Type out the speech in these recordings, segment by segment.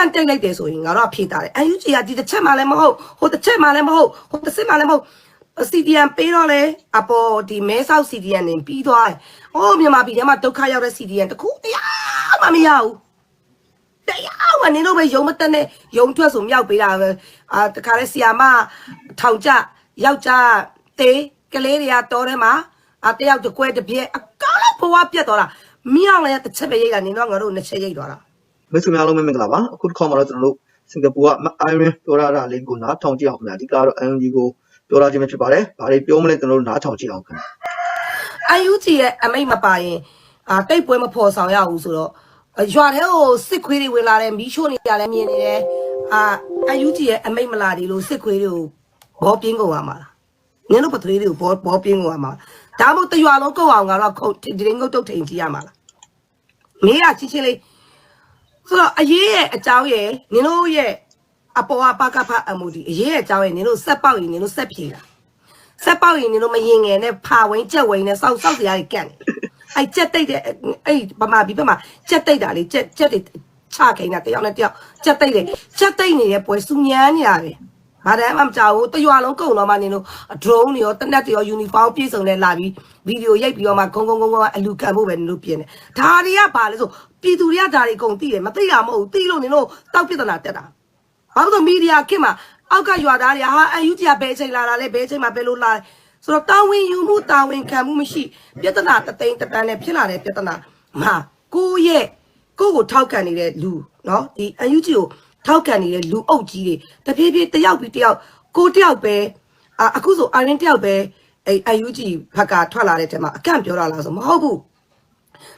န့်တိတ်လိုက်တယ်ဆိုရင်ငါတို့ကဖြေတာတယ်အယူကြီးကဒီတစ်ချက်မှလည်းမဟုတ်ဟိုတစ်ချက်မှလည်းမဟုတ်ဟိုတစ်စစ်မှလည်းမဟုတ် CDN ပေးတော့လေအပေါ်ဒီမဲဆောက် CDN နေပြီးသွားတယ်။အိုးမြန်မာပြည်ထဲမှာဒုက္ခရောက်တဲ့ CDN တခုတရားမှမရဘူး။တရားမှနင်တို့ပဲယုံမတက်နဲ့ယုံထွက်ဆိုမြောက်ပေးတာပဲ။အာတခါလဲဆီယာမထောင်ကြယောက်ျားတေးကလေးတွေကတော်ထဲမှာအာတယောက်တစ်ကွဲတစ်ပြက်အကောင်းဘဝပြတ်သွားတာ။မြောက်လည်းတစ်ချက်ပဲရိတ်တာနင်တို့ကငါတို့နှစ်ချက်ရိတ်သွားတာ။ မိတ်ဆွေများအားလုံးပဲမင်္ဂလာပါအခုတစ်ခေါက်မှာတော့ကျွန်တော်တို့စင်ကာပူကအိုင်ရင်းပြောရတာလေးကိုနားထောင်ကြည့်အောင်ခင်ဗျာအဓိကတော့ NUG ကိုပြောရခြင်းပဲဖြစ်ပါတယ်ဘာတွေပြောမလဲကျွန်တော်တို့နားထောင်ကြည့်အောင်ခင်ဗျာအယူကြီးရဲ့အမိတ်မပါရင်အာတိတ်ပွဲမဖော်ဆောင်ရဘူးဆိုတော့ရွာထဲကိုစစ်ခွေးတွေဝင်လာတယ်မီးရှို့နေကြလည်းမြင်နေတယ်အာအယူကြီးရဲ့အမိတ်မလာဒီလို့စစ်ခွေးတွေကိုဘောပြင်းကုန်ရမှာလားနင်တို့ပသွေးတွေကိုဘောဘောပြင်းကုန်ရမှာလားဒါမှမဟုတ်တရွာလုံးကုတ်အောင်ကတော့ခုတ်ဒီရင်ငုတ်တုတ်ထိန်ကြည့်ရမှာလားမင်းကချင်းချင်းလေး ဆိုတော့အရေးရဲ့အကြောင်းရဲ့နင်တို့ရဲ့အပေါ်အပကဖအမှုဒီအရေးရဲ့အကြောင်းရဲ့နင်တို့ဆက်ပေါက်ရင်နင်တို့ဆက်ဖြေတာဆက်ပေါက်ရင်နင်တို့မရင်ငယ်နဲ့ဖာဝင်းကြက်ဝင်းနဲ့စောက်စောက်တရားတွေကန့်နေအဲ့ကြက်တိတ်တဲ့အဲ့ဗမာပြည်ဘက်မှာကြက်တိတ်တာလေကြက်ကြက်တွေချခိုင်းတာတယောက်နဲ့တယောက်ကြက်တိတ်တယ်ကြက်တိတ်နေတဲ့ပွဲစူညမ်းနေတာပဲဘာတမ်းမှမကြောက်ဘူးတရွာလုံးကုန်တော့မှနင်တို့ drone တွေရောတနက်တွေရော uniform ပြည့်စုံနဲ့လာပြီးဗီဒီယိုရိုက်ပြီးတော့မှဂုံဂုံဂုံဂုံအလူခံဖို့ပဲနင်တို့ပြင်တယ်ဒါတွေကဘာလဲဆို ပြည်သူတွေကဒါတွေအကုန်သိတယ်မသိတာမဟုတ်ဘူးသိလို့နင်တို့တောက်ပြဿနာတက်တာ ဘာလို့လဲမီဒီယာခင်မှာအောက်ကရွာသားတွေကဟာအယူကြီးကဘယ်အချိန်လာတာလဲဘယ်အချိန်မှာဘယ်လိုလာလဲဆိုတော့တာဝန်ယူမှုတာဝန်ခံမှုမရှိပြဿနာတသိန်းတတန်းနဲ့ဖြစ်လာတဲ့ပြဿနာမှာကိုယ့်ရဲ့ကိုယ့်ကိုထောက်ခံနေတဲ့လူเนาะဒီအယူကြီးကိုထောက်ခံနေတဲ့လူအုပ်ကြီးတွေတဖြည်းဖြည်းတယောက်ပြီးတယောက်ကိုတယောက်ပဲအာအခုဆိုအာရင်တယောက်ပဲအဲအယူကြီးဘက်ကထွက်လာတဲ့ထဲမှာအကန့်ပြောတာလားဆိုမဟုတ်ဘူး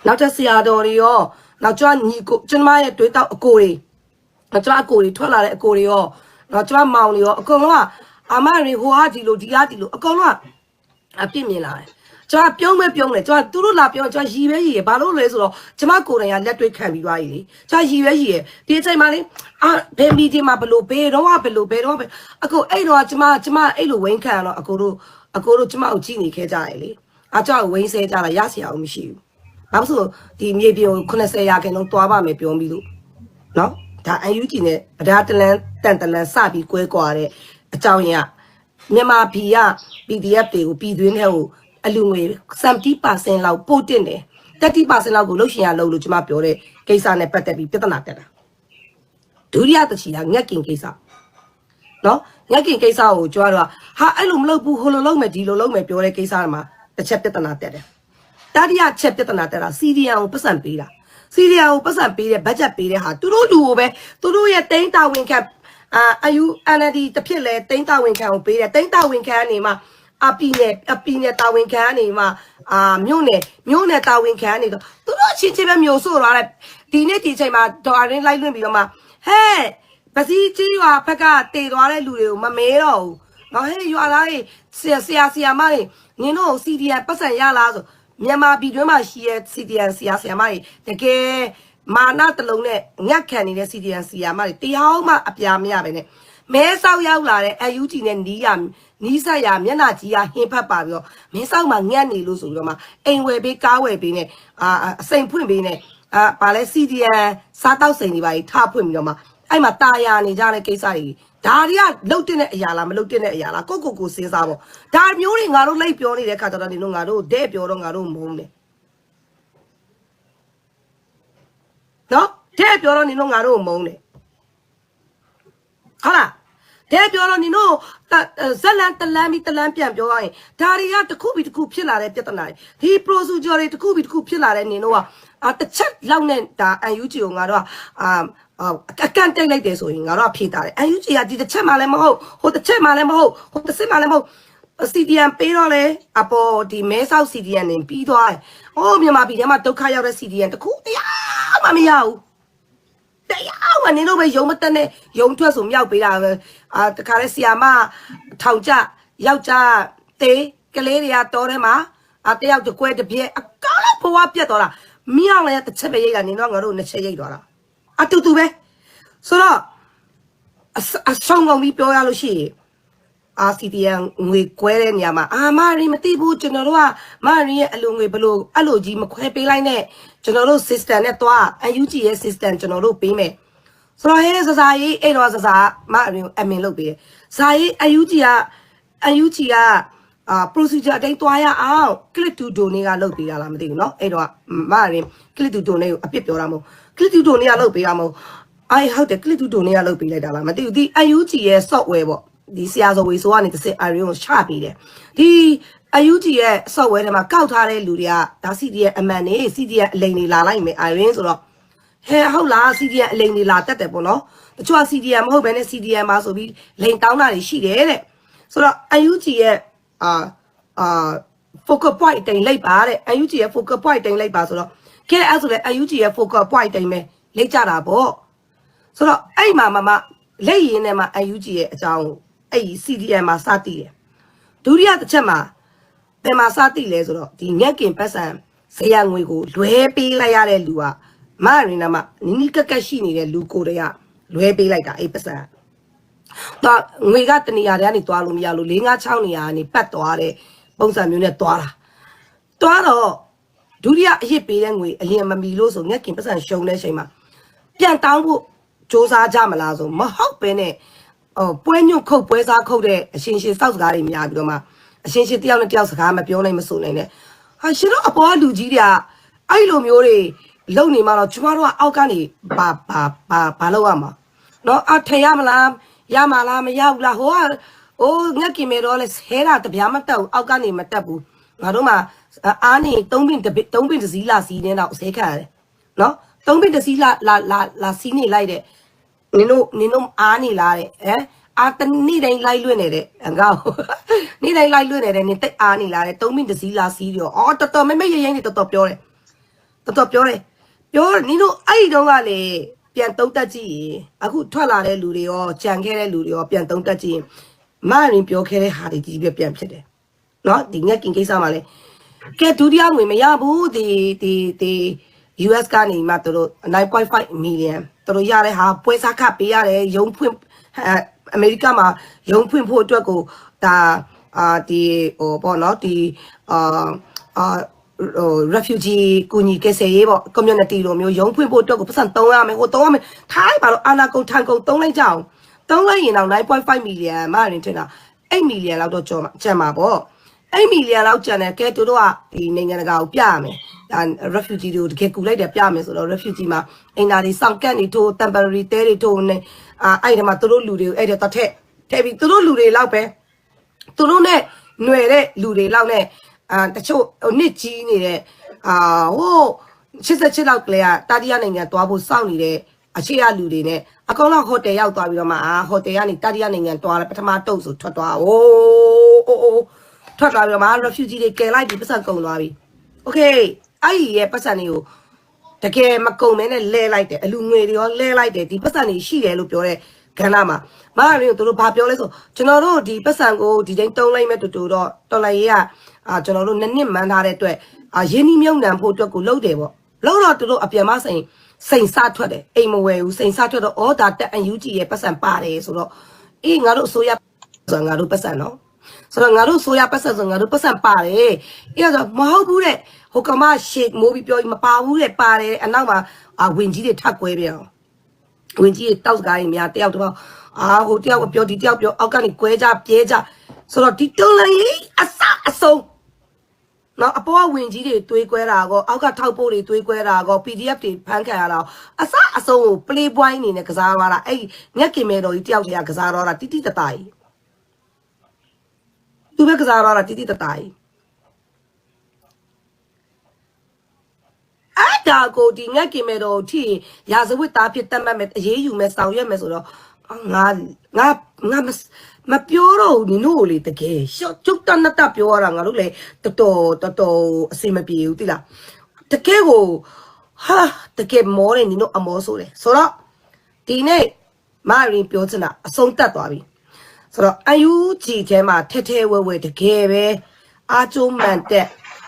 နောက်ထပ်ဆရာတော်တွေရော နောက်ကျွမ်းညီကိုကျွန်မရဲ့တွေးတောက်အကိုတွေတော့ကျွန်မအကိုတွေထွက်လာတဲ့အကိုတွေရောတော့ကျွန်မမောင်တွေရောအကုန်လုံးကအမတွေဟိုဟာဒီလိုဒီဟာဒီလိုအကုန်လုံးကအပြစ်မြင်လာတယ်ကျွန်မပြုံးမဲပြုံးတယ်ကျွန်မသူတို့လာပြောကျွန်မရီပဲရီရဘာလို့လဲဆိုတော့ကျွန်မကိုယ်တိုင်ကလက်တွေ့ခံပြီးသွားပြီလေကျွန်မရီပဲရီရဒီအချိန်မှာလေအာဘယ်မီဒီမှာဘလို့ဘယ်တော့ဘယ်လို့ဘယ်တော့ဘယ်အကိုအဲ့တော့ကျွန်မကျွန်မအဲ့လိုဝင်းခံတော့အကိုတို့အကိုတို့ကျွန်မကိုကြည့်နေခဲ့ကြရလေအားကြောင့်ဝင်းဆဲကြတာရစရာအောင်မရှိဘူး ဘာလို့ဆိုဒီမြေပြင်80ရာခိုင်နှုန်းတွားပါမယ်ပြောပြီးလို့နော်ဒါအယူကြီးနဲ့ဗဒါတလန်တန်တလန်စပြီးကွဲကွာတဲ့အကြောင်းရင်းကမြန်မာပြည်က PDF တွေကိုပြည်သွင်းတဲ့ကိုအလူငွေ70%လောက်ပို့တင်တယ်30%လောက်ကိုလှုပ်ရှင်ရလို့လို့ကျွန်မပြောတဲ့ကိစ္စနဲ့ပတ်သက်ပြီးပြဿနာတက်တာဒုတိယတစ်ချီကငက်ကင်ကိစ္စနော်ငက်ကင်ကိစ္စကိုကြွားတော့ဟာအဲ့လိုမလုပ်ဘူးဟိုလိုလုပ်မယ်ဒီလိုလုပ်မယ်ပြောတဲ့ကိစ္စမှာတစ်ချက်ပြဿနာတက်တယ် တတိယချက်ပြဿနာတက်တာစီရီယံကိုပတ်စံပေးတာစီရီယံကိုပတ်စံပေးတဲ့ဘတ်ဂျက်ပေးတဲ့ဟာသူတို့လူကိုပဲသူတို့ရဲ့တိန်းတာဝန်ခံအာအယူ NLD တစ်ဖြစ်လဲတိန်းတာဝန်ခံကိုပေးတယ်တိန်းတာဝန်ခံကနေမှအပီနဲ့အပီနဲ့တာဝန်ခံကနေမှအာမြို့နယ်မြို့နယ်တာဝန်ခံနေတော့သူတို့အချင်းချင်းပဲမျိုးဆို့သွားတယ်ဒီနေ့ဒီချိန်မှာဒေါ်ရင်းလိုက်လွင့်ပြီးတော့မှဟဲ့ပစီကြီးရွာဘက်ကတည်သွားတဲ့လူတွေကိုမမဲတော့ဘူး။နော်ဟဲ့ရွာသားတွေဆရာဆရာဆရာမတွေနင်တို့စီဒီယပတ်စံရလားဆို မြန်မာပြည်တွင်းမှာရှိရဲ့စီဒီယဆရာဆရာမတွေတကယ်မာနတစ်လုံးနဲ့ငတ်ခံနေတဲ့စီဒီယဆရာမတွေတရားမှအပြာမရပဲနဲ့မဲဆောက်ရောက်လာတဲ့အယူဂျီနဲ့နီးရနီးဆက်ရမျက်နှာကြီးရဟင်းဖတ်ပါပြီးတော့မဲဆောက်မှာငတ်နေလို့ဆိုပြီးတော့မှအိမ်ဝယ်ပေးကားဝယ်ပေးနဲ့အာအစိမ်ဖွင့်ပေးနဲ့အာဗာလဲစီဒီယစားတောက်စိန်တွေပါကြီးထားဖွင့်ပြီးတော့မှ အဲ့မှာตาယာနေကြတဲ့ကိစ္စတွေဒါတွေကလုတ်တဲ့အရာလားမလုတ်တဲ့အရာလားကိုကိုကိုစဉ်းစားပေါ့ဒါမျိုးတွေငါတို့လိုက်ပြောနေတဲ့ခါကျတော့နေလို့ငါတို့တဲ့ပြောတော့ငါတို့မုန်းတယ်နော်တဲ့ပြောတော့နေလို့ငါတို့မုန်းတယ်ဟုတ်လားတဲ့ပြောတော့နေလို့ဇက်လန်တလန်ပြီးတလန်ပြန်ပြောရရင်ဒါတွေကတစ်ခုပြီးတစ်ခုဖြစ်လာတဲ့ပြဿနာတွေဒီ procedure တွေတစ်ခုပြီးတစ်ခုဖြစ်လာတဲ့နေတော့အာတစ်ချက်လောက်နဲ့ဒါ UNG ကိုငါတို့ကအာ အကန်တိတ်လိုက်တယ်ဆိုရင်ငါတို့ကဖြေတာတယ် UNG ကဒီတစ်ချက်မှလည်းမဟုတ်ဟိုတစ်ချက်မှလည်းမဟုတ်ဟိုတစ်စစ်မှလည်းမဟုတ် CDN ပေးတော့လေအပေါ်ဒီမဲဆောက် CDN နေပြီးသွားတယ်။အိုးမြန်မာပြည်ထဲမှာဒုက္ခရောက်တဲ့ CDN တခုတရားမှမရဘူး။တရားမှနင်တို့ပဲယုံမတက်နဲ့ယုံထွက်ဆိုမြောက်ပေးတာပဲ။အာတခါလဲဆီယာမထောင်ကြယောက်ျားတေးကလေးတွေကတော်ထဲမှာအာတယောက်တစ်ကွဲတစ်ပြက်အကောင်းဘဝပြတ်သွားတာ။မြောက်လည်းတစ်ချက်ပဲရိတ်တာနင်တို့ငါတို့နှစ်ချက်ရိတ်သွားတာ။ အတူတူပဲ။ဆိုတော့အစအဆောင်ကောင်ပြီးပြောရလို့ရှိရင် RCDN ငွေကွဲတဲ့နေရာမှာအာမရီမသိဘူးကျွန်တော်တို့ကမရီရဲ့အလိုငွေဘလို့အဲ့လိုကြီးမခွဲပေးလိုက်နဲ့ကျွန်တော်တို့ system နဲ့သွား UG ရဲ့ system ကျွန်တော်တို့ပေးမယ် ဆိုတော့ဟဲစစာရေးအဲ့တော့စစာမအရင်အမင်လုပ်ပေးတယ်ဇာရေးအယူကြီးကအယူကြီးကအာ procedure အတိုင်းတွားရအောင် click to donate ကလုပ်ပေးတာလားမသိဘူးเนาะအဲ့တော့မအရင် click to donate ကိုအပြစ်ပြောတာမဟုတ် click to donate ကလုပ်ပေးတာမဟုတ်အိုင်ဟုတ်တယ် click to donate ကလုပ်ပေးလိုက်တာလားမသိဘူးဒီအယူကြီးရဲ့ software ပေါ့ဒီဆရာဇော်ဝေဆိုကနေတစ်စက်အရင်ကိုချပေးတယ်ဒီအယူကြီးရဲ့ software ထဲမှာကောက်ထားတဲ့လူတွေကဒါ CD ရဲ့အမှန်နေ CD ရဲ့အလိမ်နေလာလိုက်မယ် iron ဆိုတော့ဟဲဟုတ်လား CDN အလိမ်နေလာတက်တယ်ပေါ့နော်တချို့က CDN မဟုတ်ဘဲနဲ့ CDN မှာဆိုပြီးလိန်တောင်းတာတွေရှိတယ်တဲ့ဆိုတော့ UNG ရဲ့အာအာ focal point တိမ်လိုက်ပါတဲ့ UNG ရဲ့ focal point တိမ်လိုက်ပါဆိုတော့ ကဲအဲ့ဆိုလဲ UNG ရဲ့ focal point တိမ်ပဲလိတ်ကြတာပေါ့ဆိုတော့အဲ့မှာမမလက်ရင်းနဲ့မှ UNG ရဲ့အကြောင်းကိုအဲ့ဒီ CDN မှာစတည်တယ်ဒုတိယတစ်ချက်မှာဘယ်မှာစတည်လဲဆိုတော့ဒီငက်ကင်ပတ်စံဇေယငွေကိုလွဲပေးလိုက်ရတဲ့လူကမရင်နာမနီနီကက်ကက်ရှိနေတဲ့လူကိုတည်းကလွဲပေးလိုက်တာအဲ့ပတ်စံတော့ငွေကတနေရာတည်းကနေသွားလို့မရလို့၄၅6နေရာကနေပတ်သွားတဲ့ပုံစံမျိုးနဲ့သွားတာသွားတော့ ဒုတိယအရစ်ပေးတဲ့ငွေအလျင်မမီလို့ဆိုငက်ကင်ပတ်စံရှုံတဲ့ချိန်မှာပြန်တောင်းဖို့စ조사ကြမလားဆိုမဟုတ်ပဲနဲ့ဟိုပွဲညွတ်ခုတ်ပွဲစားခုတ်တဲ့အရှင်ရှင်စောက်စကားတွေများပြီးတော့မှအရှင်ရှင်တယောက်နဲ့တယောက်စကားမပြောနိုင်မဆိုနိုင်နဲ့ဟာရှင်တို့အပေါ်ကလူကြီးတွေကအဲ့လိုမျိုးတွေလုံနေမှတော့ကျမတို့ကအောက်ကနေဘာဘာဘာဘာလုပ်ရမှာနော်အထင်ရမလားရမလားမရဘူးလားဟိုကဟိုငက်ကင်မေတော့လဲဆဲတာတပြားမတက်ဘူးအောက်ကနေမတက်ဘူးငါတို့မှ အားနေ၃ပင်၃ပင်တစည်းလာစီးနေတော့ဆဲခါရတယ်နော်၃ပင်တစည်းလာလာလာလာစီးနေလိုက်တဲ့နင်တို့နင်တို့အားနေလားတဲ့ဟမ်အာတနေ့တိုင်းလိုက်လွင့်နေတဲ့အကောက်နေ့တိုင်းလိုက်လွင့်နေတဲ့နင်တိတ်အားနေလားတဲ့သုံးမိနစ်တစ်စီးလာစီးရောအော်တော်တော်မဲမဲရရင်နေတော်တော်ပြောတယ်တော်တော်ပြောတယ်ပြောနင်တို့အဲ့ဒီတော့ကလေပြန်သုံးတက်ကြည့်ရင်အခုထွက်လာတဲ့လူတွေရောကြံခဲ့တဲ့လူတွေရောပြန်သုံးတက်ကြည့်ရင်မရင်ပြောခဲ့တဲ့ဟာတွေကြီးပဲပြန်ဖြစ်တယ်နော်ဒီငက်ကင်ကိစ္စမှာလေ ကဲဒုတိယငွေမရဘူးဒီဒီဒီ US ကနေမှသူတို့9.5 million သူတို့ရတဲ့ဟာပွဲစားခပေးရတယ်ရုံဖွင့်အဲအမေရိကမှာရုံဖွင့်ဖို့အတွက်ကိုဒါအာဒီဟိုပေါ့နော်ဒီအာအာဟို refugee ကူညီကယ်ဆယ်ရေးပေါ့ community လိုမျိုးရုံဖွင့်ဖို့အတွက်ကိုပတ်စံ3ရမယ်ဟို3ရမယ်ထိုင်းပါတော့အာနာကုန်ထန်ကုန်3လိုက်ကြအောင်3လိုက်ရင်တော့9.5 million မရင်တင်တာ8 million လောက်တော့ကျော်မှာကျန်မှာပေါ့ အဲ့မီလီယံလောက်ကျန်တယ်ကဲသူတို့ကဒီနိုင်ငံတကာကိုပြရမယ်ဒါ refugee တွေကိုတကယ်ကူလိုက်တယ်ပြရမယ်ဆိုတော့ refugee မှာအင်တာတွေစောင့်ကန့်နေထိုး temporary တဲတွေထိုးနေအာအဲ့ဒီမှာသူတို့လူတွေကိုအဲ့ဒါတထက်ထည့်ပြီးသူတို့လူတွေလောက်ပဲသူတို့နဲ့ຫນွယ်တဲ့လူတွေလောက်နဲ့အာတချို့ဟိုနှစ်ကြီးနေတဲ့အာဟို88လောက်ကလေးကတာတီးယားနိုင်ငံသွားဖို့စောင့်နေတဲ့အရှိရလူတွေနဲ့အကောင်လောက်ဟိုတယ်ရောက်သွားပြီးတော့မှအာဟိုတယ်ကနေတာတီးယားနိုင်ငံသွားတယ်ပထမတုပ်ဆိုထွက်သွားအိုးအိုးအိုး ထွက်သွားပြီးတော့မှ refugee တွေကယ်လိုက်ပြီးပတ်စံကုန်သွားပြီ okay အဲ့ဒီရဲ့ပတ်စံတွေကိုတကယ်မကုန်မဲနဲ့လဲလိုက်တယ်အလူငွေတွေရောလဲလိုက်တယ်ဒီပတ်စံတွေရှိတယ်လို့ပြောတဲ့ကဏ္ဍမှာမရရင်တို့ဘာပြောလဲဆိုကျွန်တော်တို့ဒီပတ်စံကိုဒီတိုင်းတုံးလိုက်မဲ့တူတူတော့တော်လိုက်ရေးကအာကျွန်တော်တို့နှစ်နှစ်မှန်းထားတဲ့အတွက်အာရင်းနှီးမြုံနှံဖို့အတွက်ကိုလုပ်တယ်ပေါ့လုပ်တော့သူတို့အပြန်မဆိုင်စိန်စထွက်တယ်အိမ်မဝယ်ဘူးစိန်စထွက်တော့ဩဒါတက်အယူကြီးရဲ့ပတ်စံပါတယ်ဆိုတော့အေးငါတို့အစိုးရဆိုငါတို့ပတ်စံနော် ဆိုတော့ငါတို့ဆိုရပတ်ဆက်ဆိုငါတို့ပတ်ဆက်ပါတယ်အဲ့ဒါဆိုမဟုတ်ဘူးတဲ့ဟိုကမရှေ့မိုးပြီးပြောမပါဘူးတဲ့ပါတယ်အနောက်မှာအဝင်ကြီးတွေထပ်ကွဲပြန်ဝင်ကြီးတွေတောက်စကားတွေများတယောက်တော့အာဟိုတယောက်ကပြောဒီတယောက်ပြောအောက်ကနေကွဲကြပြဲကြဆိုတော့ဒီတွန်းလိုင်းအစအဆုံးနော်အပေါ်ကဝင်ကြီးတွေတွေးကွဲတာကောအောက်ကထောက်ပို့တွေတွေးကွဲတာကော PDF တွေဖန်ခံရတာအစအဆုံးကို play boy အနေနဲ့ကစားသွားတာအဲ့ငက်ကင်မဲတော်ကြီးတယောက်တည်းကကစားတော့တာတိတိတတကြီး သူပဲကစားရတာတိတိတတာကြီးအဲ့ဒါကိုဒီငက်ကင်မဲ့တော့ထိရာဇဝတ်သားဖြစ်တတ်မှတ်မယ်အေးယူမယ်ဆောင်ရွက်မယ်ဆိုတော့ငါငါငါမပြောတော့ဘူးနင်တို့ကိုလေတကယ်ရှော့ကျုပ်တနတ်တပြောရတာငါတို့လေတော်တော်တော်တော်အစင်မပြေဘူးတိလားတကယ်ကိုဟာတကယ်မောတယ်နင်တို့အမောဆိုတယ်ဆိုတော့ဒီနေ့မရင်ပြောချင်တာအဆုံးတက်သွားပြီ ဆိုတော့အယူကြည်ထဲမှာထဲထဲဝဲဝဲတကယ်ပဲအာကျုံမှန်တဲ့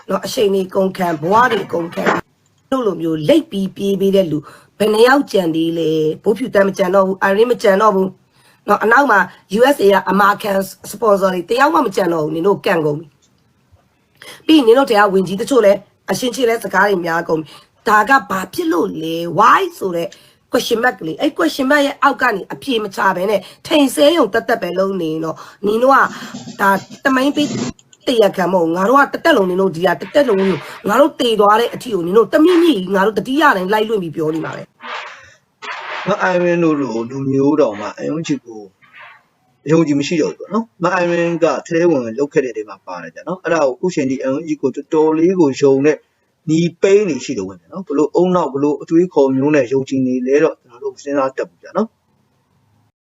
နော်အချိန်လေးကုန်ခံဘွားတွေကုန်ခံတို့လိုမျိုးလိတ်ပြီးပြေးပေးတဲ့လူဘယ်နှယောက်ကြံသေးလဲဘိုးဖြူတမ်းမကြံတော့ဘူးအရင်မကြံတော့ဘူးနော်အနောက်မှာ USA က American sponsor တွေတယောက်မှမကြံတော့ဘူးနင်တို့ကန့်ကုန်ပြီပြီးနင်တို့တရားဝင်ကြီးတချို့လဲအရှင်ချေလဲစကားတွေများကုန်ဒါကဘာဖြစ်လို့လဲ why ဆိုတော့ question mark ကလေးအဲ့ question mark ရဲ့အောက်ကနေအပြေမချဘဲနဲ့ထိန်ဆဲယုံတက်တက်ပဲလုံးနေရင်တော့နင်တို့ကဒါတမိုင်းပေးတရခံမဟုတ်ငါတို့ကတက်တက်လုံးနေလို့ဒီကတက်တက်လုံးကိုငါတို့တေသွားတဲ့အထီကိုနင်တို့တမိမိငါတို့တတိယတိုင်းလိုက်လွင့်ပြီးပြောနေပါပဲမအိုင်ရင်တို့လိုလူမျိုးတော်မှာအယုံချီကိုအယုံကြည်မရှိတော့ဘူးပေါ့နော်မအိုင်ရင်ကထဲဝင်လောက်ခဲ့တဲ့နေရာမှာပါတယ်ကြနော်အဲ့ဒါကိုအခုချိန်ဒီအယုံကြည်ကိုတော်တော်လေးကိုယုံတဲ့ ညီပိန်းနေရှိတော့ဝင်တယ်နော်ဘလို့အုံနောက်ဘလို့အသွေးခေါ်မျိုးနဲ့ယုံကြည်နေလဲတော့ကျွန်တော်တို့စဉ်းစားတတ်ဘူးကြနော်